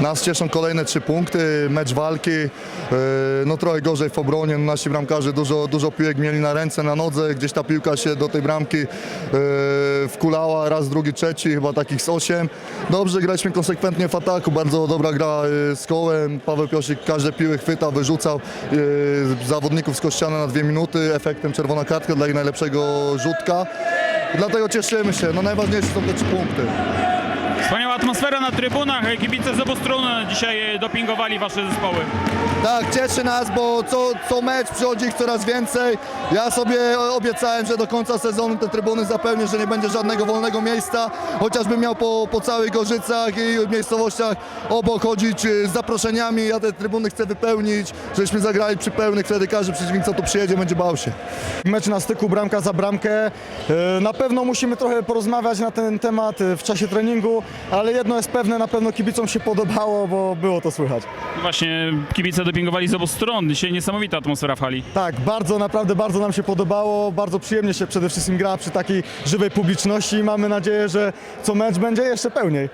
Nas cieszą kolejne trzy punkty, mecz walki, e, no trochę gorzej w obronie, no nasi bramkarze dużo, dużo piłek mieli na ręce, na nodze, gdzieś ta piłka się do tej bramki e, wkulała, raz, drugi, trzeci, chyba takich z osiem. Dobrze graliśmy konsekwentnie w ataku, bardzo dobra gra e, z kołem, Paweł Piosik każde piły chwytał, wyrzucał. Zawodników z Kościana na dwie minuty, efektem czerwona kartka dla ich najlepszego rzutka. Dlatego cieszymy się, no najważniejsze są te trzy punkty. Wspaniała atmosfera na trybunach. Kibice z obu stron dzisiaj dopingowali wasze zespoły. Tak, cieszy nas, bo co, co mecz przychodzi ich coraz więcej. Ja sobie obiecałem, że do końca sezonu te trybuny zapewnię, że nie będzie żadnego wolnego miejsca, chociażbym miał po, po całych Gorzycach i miejscowościach obok chodzić y, z zaproszeniami. Ja te trybuny chcę wypełnić, żebyśmy zagrali przy pełnych, wtedy każdy przeciwnik, co tu przyjedzie, będzie bał się. Mecz na styku, bramka za bramkę. E, Na pewno musimy trochę porozmawiać na ten temat e, w czasie treningu, ale jedno jest pewne, na pewno kibicom się podobało, bo było to słychać. Właśnie kibice dopingowali z obu stron. Dzisiaj niesamowita atmosfera w hali. Tak, bardzo, naprawdę bardzo nam się podobało, bardzo przyjemnie się przede wszystkim gra przy takiej żywej publiczności i mamy nadzieję, że co mecz będzie jeszcze pełniej.